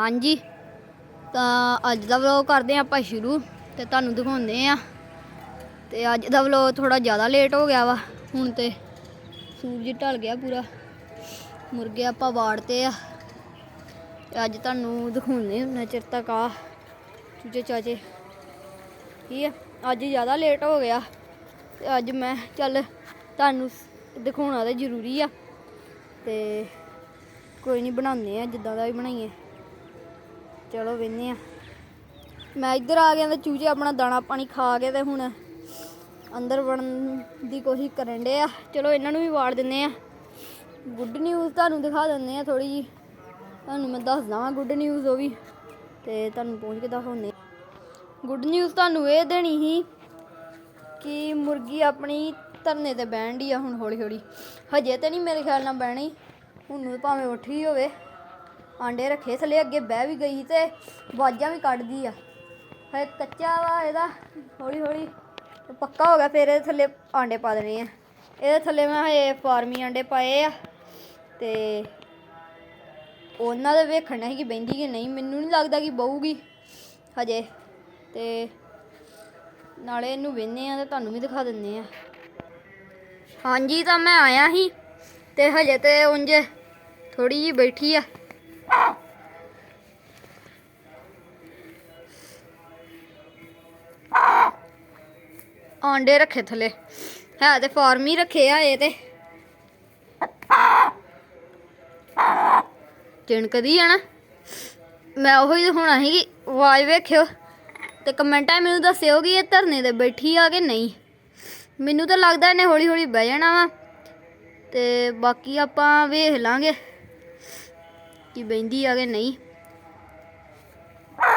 ਹਾਂਜੀ। ਤਾਂ ਅੱਜ ਦਾ ਵਲੌਗ ਕਰਦੇ ਹਾਂ ਆਪਾਂ ਸ਼ੁਰੂ ਤੇ ਤੁਹਾਨੂੰ ਦਿਖਾਉਂਦੇ ਆ ਤੇ ਅੱਜ ਦਾ ਵਲੌਗ ਥੋੜਾ ਜ਼ਿਆਦਾ ਲੇਟ ਹੋ ਗਿਆ ਵਾ। ਹੁਣ ਤੇ ਸੂਰਜ ਢਲ ਗਿਆ ਪੂਰਾ। ਮੁਰਗੇ ਆਪਾਂ ਵਾੜਤੇ ਆ। ਤੇ ਅੱਜ ਤੁਹਾਨੂੰ ਦਿਖਾਉਂਦੇ ਹੁੰਨੇ ਚਿਰ ਤੱਕ ਆ ਚੂਚੇ ਚਾਚੇ। ਠੀਕ ਹੈ ਅੱਜ ਜ਼ਿਆਦਾ ਲੇਟ ਹੋ ਗਿਆ। ਤੇ ਅੱਜ ਮੈਂ ਚੱਲ ਤੁਹਾਨੂੰ ਦਿਖਾਉਣਾ ਤਾਂ ਜ਼ਰੂਰੀ ਆ। ਤੇ ਕੋਈ ਨਹੀਂ ਬਣਾਉਂਦੇ ਆ, ਜਿੱਦਾਂ ਦਾ ਵੀ ਬਣਾਈਏ। ਚਲੋ ਵੇਨੇ ਆ। ਮੈਂ ਇੱਧਰ ਆ ਗਿਆ ਤੇ ਚੂਚੇ ਆਪਣਾ ਦਾਣਾ ਪਾਣੀ ਖਾ ਕੇ ਤੇ ਹੁਣ ਅੰਦਰ ਵੜਨ ਦੀ ਕੋਸ਼ਿਸ਼ ਕਰਨ ਡੇ ਆ। ਚਲੋ ਇਹਨਾਂ ਨੂੰ ਵੀ ਵਾੜ ਦਿੰਦੇ ਆ। ਗੁੱਡ ਨਿਊਜ਼ ਤੁਹਾਨੂੰ ਦਿਖਾ ਦਿੰਦੇ ਆ ਥੋੜੀ ਜੀ ਤੁਹਾਨੂੰ ਮੈਂ ਦੱਸਦਾ ਵਾਂ ਗੁੱਡ ਨਿਊਜ਼ ਉਹ ਵੀ ਤੇ ਤੁਹਾਨੂੰ ਪਹੁੰਚ ਕੇ ਦਿਖਾਉਂਦੇ ਗੁੱਡ ਨਿਊਜ਼ ਤੁਹਾਨੂੰ ਇਹ ਦੇਣੀ ਸੀ ਕਿ ਮੁਰਗੀ ਆਪਣੀ ਧਰਨੇ ਤੇ ਬਹਿਣ ਡਈ ਆ ਹੁਣ ਹੌਲੀ ਹੌਲੀ ਹਜੇ ਤੇ ਨਹੀਂ ਮੇਰੇ ਖਿਆਲ ਨਾਲ ਬਹਿਣੀ। ਹੁਣ ਭਾਵੇਂ ਉੱਠੀ ਹੋਵੇ। ਆਂਡੇ ਰੱਖੇ, ਥੱਲੇ ਅੱਗੇ ਬਹਿ ਵੀ ਗਈ ਤੇ ਵਾਜਾਂ ਵੀ ਕੱਢਦੀ ਆ। ਹਜੇ ਕੱਚਾ ਵਾ ਇਹਦਾ ਹੌਲੀ ਹੌਲੀ ਪੱਕਾ ਹੋ ਗਿਆ, ਫਿਰ ਇਹਦੇ ਥੱਲੇ ਆਂਡੇ ਪਾ ਦੇਣੇ ਆ। ਇਹਦੇ ਥੱਲੇ ਮੈਂ ਹਜੇ ਫਾਰਮੀ ਆਂਡੇ ਪਾਏ ਆ ਤੇ ਉਹਨਾਂ ਦੇ ਵੇਖਣਾ ਸੀ ਕਿ ਬਹਿੰਦੀ ਕਿ ਨਹੀਂ। ਮੈਨੂੰ ਨਹੀਂ ਲੱਗਦਾ ਕਿ ਬਹੂਗੀ ਹਜੇ ਤੇ ਨਾਲੇ ਇਹਨੂੰ ਵੇਨੇ ਆ ਤੇ ਤੁਹਾਨੂੰ ਵੀ ਦਿਖਾ ਦਿੰਨੇ ਆ। ਹਾਂਜੀ, ਤਾਂ ਮੈਂ ਆਇਆ ਸੀ ਤੇ ਹਜੇ ਤੇ ਉਂਝ ਥੋੜੀ ਜੀ ਬੈਠੀ ਆ। ਆਂਡੇ ਰੱਖੇ ਥੱਲੇ। ਹੈ ਤੇ ਫਾਰਮ ਹੀ ਰੱਖੇ ਆ ਇਹ ਤੇ। ਚਿਣਕਦੀ ਆ ਨਾ। ਮੈਂ ਉਹੀ ਹੋਣਾ ਸੀ ਕਿ ਆਵਾਜ਼ ਵੇਖਿਓ ਤੇ ਕਮੈਂਟਾਂ ਮੈਨੂੰ ਦੱਸਿਓ ਕਿ ਇਹ ਧਰਨੇ ਤੇ ਬੈਠੀ ਆ ਕਿ ਨਹੀਂ। ਮੈਨੂੰ ਤਾਂ ਲੱਗਦਾ ਇਹਨੇ ਹੌਲੀ ਹੌਲੀ ਬਹਿ ਜਾਣਾ ਵਾ। ਤੇ ਬਾਕੀ ਆਪਾਂ ਵੇਖ ਲਾਂਗੇ। ਕਿ ਬੈਂਦੀ ਆ ਕਿ ਨਹੀਂ।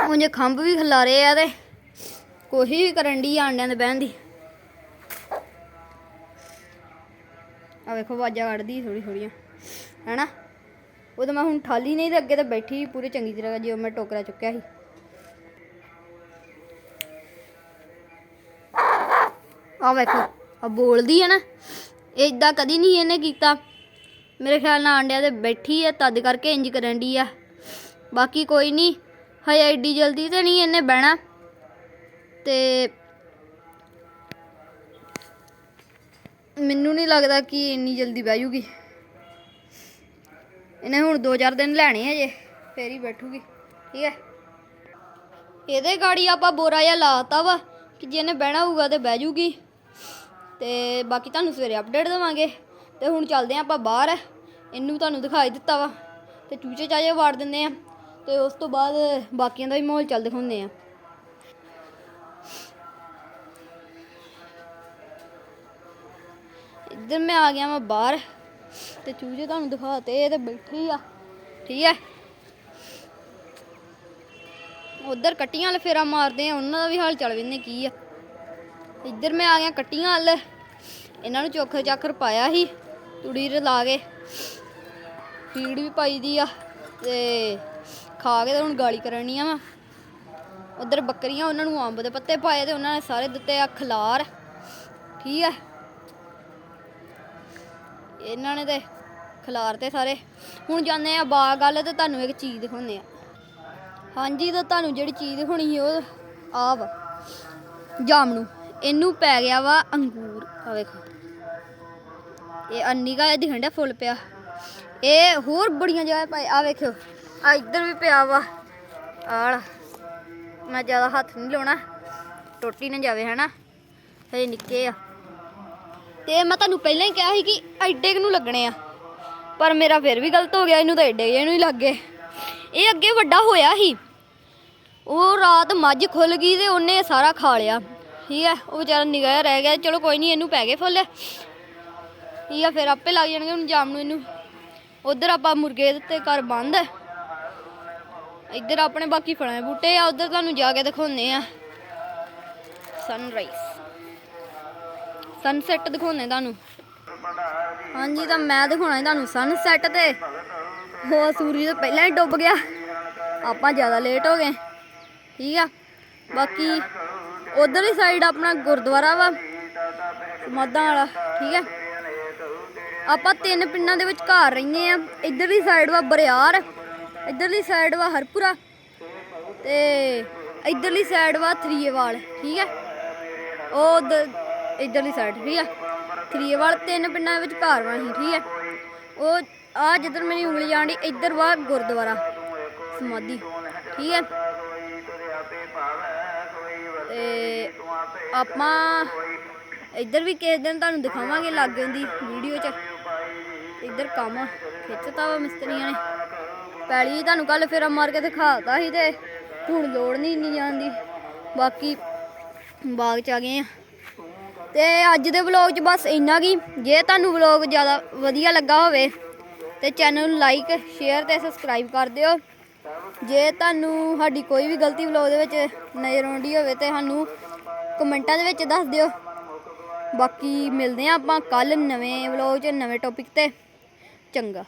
ਉਂਝ ਖੰਭ ਵੀ ਖਿਲਾਰੇ ਆ ਤੇ ਕੋਸ਼ਿਸ਼ ਵੀ ਕਰਨ ਦੀ ਆਂਡਿਆਂ ਦੇ ਬਹਿਣ ਦੀ। ਆ ਵੇਖੋ ਆਵਾਜ਼ਾਂ ਕੱਢਦੀ ਥੋੜੀ ਥੋੜੀਆਂ ਹੈਨਾ? ਉਹ ਤਾਂ ਮੈਂ ਹੁਣ ਠਾਲੀ ਨਹੀਂ ਤੇ ਅੱਗੇ ਤਾਂ ਬੈਠੀ ਪੂਰੀ ਚੰਗੀ ਤਰ੍ਹਾਂ ਜਿਵੇਂ ਮੈਂ ਟੋਕਰਾ ਚੁੱਕਿਆ ਸੀ। ਆ ਵੇਖੋ ਆ ਬੋਲਦੀ ਹੈ ਨਾ, ਇਹ ਇਦਾਂ ਕਦੀ ਨਹੀਂ ਇਹਨੇ ਕੀਤਾ। ਮੇਰੇ ਖਿਆਲ ਨਾਲ ਆਂਡਿਆਂ ਤੇ ਬੈਠੀ ਹੈ ਤਦ ਕਰਕੇ ਇੰਜ ਕਰਨ ਦੀ ਆ। ਬਾਕੀ ਕੋਈ ਨਹੀਂ ਹਜੇ ਐਡੀ ਜਲਦੀ ਤੇ ਨਹੀਂ ਇਹਨੇ ਬਹਿਣਾ। ਤੇ ਮੈਨੂੰ ਨਹੀਂ ਲੱਗਦਾ ਕਿ ਇੰਨੀ ਜਲਦੀ ਬਹਿ ਜੂਗੀ। ਇਹਨੇ ਹੁਣ 2-4 ਦਿਨ ਲੈਣੇ ਹਜੇ, ਫੇਰ ਹੀ ਬੈਠੂਗੀ, ਠੀਕ ਹੈ ਇਹਦੇ ਗਾੜੀ ਆਪਾਂ ਬੋਰਾ ਜਿਹਾ ਲਾਤਾ ਵਾ, ਕਿ ਜੇ ਇਹਨੇ ਬਹਿਣਾ ਹੋਊਗਾ ਤੇ ਬਹਿ ਜੂਗੀ। ਤੇ ਬਾਕੀ ਤੁਹਾਨੂੰ ਸਵੇਰੇ ਅਪਡੇਟ ਦੇਵਾਂਗੇ। ਤੇ ਹੁਣ ਚੱਲਦੇ ਆਂ ਆਪਾਂ ਬਾਹਰ। ਇਹਨੂੰ ਤੁਹਾਨੂੰ ਦਿਖਾਈ ਦਿੱਤਾ ਵਾ। ਤੇ ਚੂਚੇ ਚਾਚੇ ਵਾੜ ਦਿੰਦੇ ਆ। ਤੇ ਉਸ ਤੋਂ ਬਾਅਦ ਬਾਕੀਆਂ ਦਾ ਵੀ ਮਾਹੌਲ ਚੱਲ ਦਿਖਾਉਂਦੇ ਆ। ਇੱਧਰ ਮੈਂ ਆ ਗਿਆ ਮੈਂ ਬਾਹਰ। ਤੇ ਚੂਚੇ ਤੁਹਾਨੂੰ ਦਿਖਾਤੇ, ਇਹ ਤੇ ਬੈਠੀ ਆ। ਠੀਕ ਹੈ। ਉਧਰ ਕੱਟੀਆਂ ਵਾਲੇ ਫੇਰਾ ਮਾਰਦੇ ਆ। ਉਹਨਾਂ ਦਾ ਵੀ ਹਾਲ ਚੱਲ ਵੇਨੇ ਕੀ ਆ। ਇੱਧਰ ਮੈਂ ਆ ਗਿਆ ਕੱਟੀਆਂ ਵਾਲ। ਇਹਨਾਂ ਨੂੰ ਚੋਖਰ ਚਾਖਰ ਪਾਇਆ ਸੀ, ਤੂੜੀ ਰਲਾ ਕੇ। ਫੀਡ ਵੀ ਪਾਈ ਦੀ ਆ ਤੇ ਖਾ ਕੇ ਤੇ ਹੁਣ ਗਾਲੀ ਕਰਨੀ ਆ ਵਾ ਉਧਰ ਬੱਕਰੀਆਂ ਉਹਨਾਂ ਨੂੰ ਅੰਬ ਦੇ ਪੱਤੇ ਪਾਏ ਤੇ ਉਹਨਾਂ ਨੇ ਸਾਰੇ ਦਿੱਤੇ ਆ ਖਲਾਰ। ਠੀਕ ਆ। ਇਹਨਾਂ ਨੇ ਤੇ ਖਲਾਰ ਤੇ ਸਾਰੇ। ਹੁਣ ਜਾਂਦੇ ਆ ਬਾਗ ਵੱਲ ਤੇ ਤੁਹਾਨੂੰ ਇੱਕ ਚੀਜ਼ ਦਿਖਾਉਂਦੇ ਆ। ਹਾਂਜੀ, ਤਾਂ ਤੁਹਾਨੂੰ ਜਿਹੜੀ ਚੀਜ਼ ਦਿਖਾਉਣੀ ਸੀ ਉਹ ਆ ਵਾ। ਜਾਮਨੂ ਇਹਨੂੰ ਪੈ ਗਿਆ ਵਾ ਅੰਗੂਰ। ਆ ਵੇਖੋ। ਇਹ ਅੰਨੀ ਇਹ ਦਿਖਣ ਡਿਆ ਫੁੱਲ ਪਿਆ। ਇਹ ਹੋਰ ਬੜੀਆਂ ਜਗ੍ਹਾ ਪਏ। ਆ ਵੇਖਿਓ। ਆ ਇੱਧਰ ਵੀ ਪਿਆ ਵਾ। ਆਹ ਮੈਂ ਜ਼ਿਆਦਾ ਹੱਥ ਨਹੀਂ ਲਾਉਣਾ। ਟੁੱਟੀ ਨਾ ਜਾਵੇ, ਹਨਾ? ਹਜੇ ਨਿੱਕੇ ਆ। ਤੇ ਮੈਂ ਤੁਹਾਨੂੰ ਪਹਿਲਾਂ ਹੀ ਕਿਹਾ ਸੀ ਕਿ ਐਡੇ ਕੁ ਨੂੰ ਲੱਗਣੇ ਆ। ਪਰ ਮੇਰਾ ਫਿਰ ਵੀ ਗਲਤ ਹੋ ਗਿਆ। ਇਹਨੂੰ ਤਾਂ ਐਡੇ ਜਿਹੇ ਨੂੰ ਹੀ ਲੱਗ ਗਏ। ਇਹ ਅੱਗੇ ਵੱਡਾ ਹੋਇਆ ਸੀ। ਉਹ ਰਾਤ ਮੱਝ ਖੁੱਲ ਗਈ ਤੇ ਉਹਨੇ ਸਾਰਾ ਖਾ ਲਿਆ। ਠੀਕ ਹੈ। ਉਹ ਵਿਚਾਰਾ ਨਿਗਾਹ ਰਹਿ ਗਿਆ। ਚਲੋ ਕੋਈ ਨਹੀਂ, ਇਹਨੂੰ ਪੈ ਗਏ ਫੁੱਲ। ਠੀਕ ਆ ਫਿਰ ਆਪੇ ਲੱਗ ਜਾਣਗੇ ਹੁਣ ਜਾਮ ਨੂੰ ਇਹਨੂੰ। ਉਧਰ ਆਪਾਂ ਮੁਰਗੇ ਦੇ ਤੇ ਘਰ ਬੰਦ। ਹੈ ਇੱਧਰ ਆਪਣੇ ਬਾਕੀ ਫਲਾਂ ਦੇ ਬੂਟੇ ਆ, ਉਧਰ ਤੁਹਾਨੂੰ ਜਾ ਕੇ ਦਿਖਾਉਂਦੇ ਆ। ਸਨਰਾਈਜ਼ ਸਨਸੈਟ ਦਿਖਾਉਂਦੇ ਤੁਹਾਨੂੰ। ਹਾਂਜੀ, ਤਾਂ ਮੈਂ ਦਿਖਾਉਣਾ ਤੁਹਾਨੂੰ ਸਨਸੈਟ ਤੇ। ਉਹ ਸੂਰਜ ਤਾਂ ਪਹਿਲਾਂ ਹੀ ਡੁੱਬ ਗਿਆ। ਆਪਾਂ ਜ਼ਿਆਦਾ ਲੇਟ ਹੋ ਗਏ। ਠੀਕ ਆ। ਬਾਕੀ ਉਧਰਲੀ ਸਾਈਡ ਆਪਣਾ ਗੁਰਦੁਆਰਾ ਵਾ। ਸਮਾਧਾਂ ਵਾਲਾ। ਠੀਕ ਹੈ ਆਪਾਂ ਤਿੰਨ ਪਿੰਡਾਂ ਦੇ ਵਿੱਚ ਘਰ ਰਹਿੰਦੇ ਆ। ਇੱਧਰਲੀ ਸਾਈਡ ਵਾ ਬਰਿਆਰ, ਇਧਰਲੀ ਸਾਈਡ ਵਾ ਹਰਪੁਰਾ ਤੇ ਇਧਰਲੀ ਸਾਈਡ ਵਾ ਥਰੀਏਵਾਲ, ਠੀਕ ਹੈ ਉਹ ਉਧਰ ਇਧਰਲੀ ਸਾਈਡ ਠੀਕ ਹੈ ਥਰੀਏਵਾਲ ਤਿੰਨ ਪਿੰਡਾਂ ਵਿੱਚ ਘਰ ਵਾ ਸੀ ਠੀਕ ਹੈ ਉਹ ਆ ਜਿੱਧਰ ਮੇਰੀ ਉਂਗਲੀ ਜਾਂਦੀ ਇੱਧਰ ਵਾ ਗੁਰਦੁਆਰਾ ਸਮਾਧੀ, ਠੀਕ ਹੈ ਤੇ ਆਪਾਂ ਇੱਧਰ ਵੀ ਕਿਸੇ ਦਿਨ ਤੁਹਾਨੂੰ ਦਿਖਾਵਾਂਗੇ ਲਾਗੇ ਦੀ ਵੀਡੀਓ 'ਚ। ਇੱਧਰ ਕੰਮ ਖਿੱਚਤਾ ਵਾ ਮਿਸਤਰੀਆਂ ਨੇ। ਪੈਲੀ ਤੁਹਾਨੂੰ ਕੱਲ ਫੇਰਾ ਮਾਰ ਕੇ ਦਿਖਾਤਾ ਸੀ ਤੇ ਹੁਣ ਲੋੜ ਨਹੀਂ ਇੰਨੀ ਜਾਣ ਬਾਕੀ ਬਾਗ ਚ ਆ ਗਏ ਆ। ਤੇ ਅੱਜ ਦੇ ਵਲੌਗ 'ਚ ਬਸ ਇੰਨਾ ਕੀ, ਜੇ ਤੁਹਾਨੂੰ ਵਲੌਗ ਜ਼ਿਆਦਾ ਵਧੀਆ ਲੱਗਾ ਹੋਵੇ ਤੇ ਚੈਨਲ ਨੂੰ ਲਾਈਕ, ਸ਼ੇਅਰ ਤੇ ਸਬਸਕ੍ਰਾਈਬ ਕਰ ਦਿਓ। ਜੇ ਤੁਹਾਨੂੰ ਸਾਡੀ ਕੋਈ ਵੀ ਗਲਤੀ ਵਲੌਗ ਦੇ ਵਿੱਚ ਨਜ਼ਰ ਆਉਂਦੀ ਹੋਵੇ ਤੇ ਸਾਨੂੰ ਕਮੈਂਟਾਂ ਦੇ ਵਿੱਚ ਦੱਸ ਦਿਓ। ਬਾਕੀ ਮਿਲਦੇ ਆ ਆਪਾਂ ਕੱਲ ਨਵੇਂ ਵਲੌਗ 'ਚ, ਨਵੇਂ ਟੌਪਿਕ ਤੇ। ਚੰਗਾ।